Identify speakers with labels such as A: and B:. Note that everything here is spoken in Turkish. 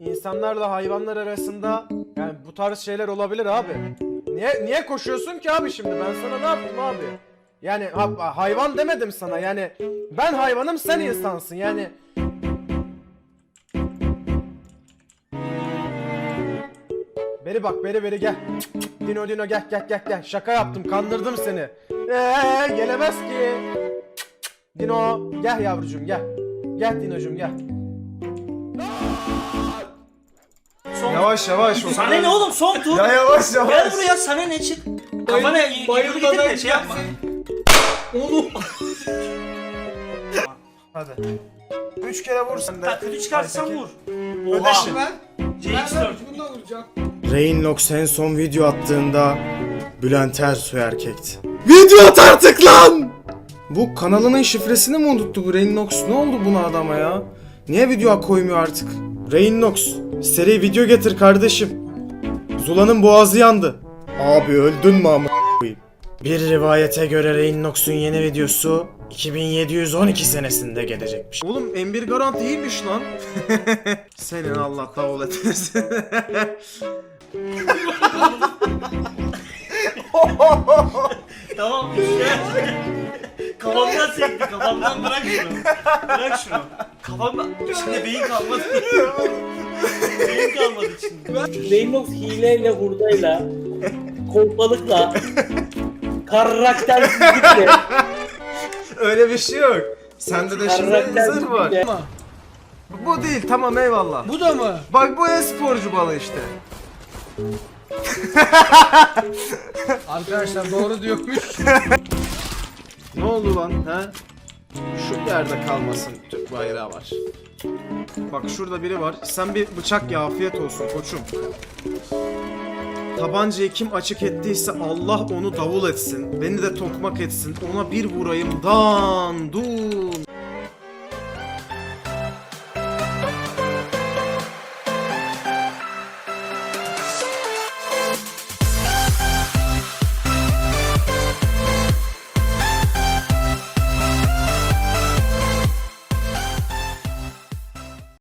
A: insanlarla hayvanlar arasında yani bu tarz şeyler olabilir abi. Niye niye koşuyorsun ki abi şimdi? Ben sana ne yaptım abi? Yani ha- hayvan demedim sana. Yani ben hayvanım sen insansın. Yani Beri bak beri beri gel. Dino Dino gel gel gel gel. Şaka yaptım kandırdım seni. Eee gelemez ki. Dino gel yavrucuğum gel. Gel Dinocuğum gel.
B: Son...
C: Yavaş yavaş. o
B: Sana ne oğlum son tur.
C: Ya yavaş yavaş.
B: Gel buraya sana ne çık. Kafana y- yürü getir de şey yapma.
C: Hadi. Üç kere vur sen de.
B: Ha, kötü çıkarsan vur.
C: Ödeşin.
B: Oha. CX4.
D: Rainlox en son video attığında Bülent Ersoy erkekti. Video at artık lan! Bu kanalının şifresini mi unuttu bu Rainlox? Ne oldu buna adama ya? Niye video koymuyor artık? Rainlox, seri video getir kardeşim. Zula'nın boğazı yandı. Abi öldün mü ama koyayım? Bir rivayete göre Rainlox'un yeni videosu 2712 senesinde gelecekmiş.
A: Oğlum M1 Garant iyiymiş lan. Senin Allah davul etmesin.
B: Tamam işte. Kafamdan sekti kafamdan bırak şunu. Bırak şunu. Kafamda içinde beyin kalmadı. beyin kalmadı içinde.
E: Rainbow hileyle, hurdayla, kolpalıkla, karaktersizlikle,
A: Öyle bir şey yok. Sende de şimdi zırh var.
E: karaktersizlikle.
A: Bu değil tamam eyvallah.
F: Bu da mı?
A: Bak bu e-sporcu balı işte.
F: Arkadaşlar doğru diyormuş.
A: Ne oldu lan he? Şu yerde kalmasın Türk bayrağı var. Bak şurada biri var. Sen bir bıçak ya afiyet olsun koçum. Tabancayı kim açık ettiyse Allah onu davul etsin. Beni de tokmak etsin. Ona bir vurayım. Dan dun.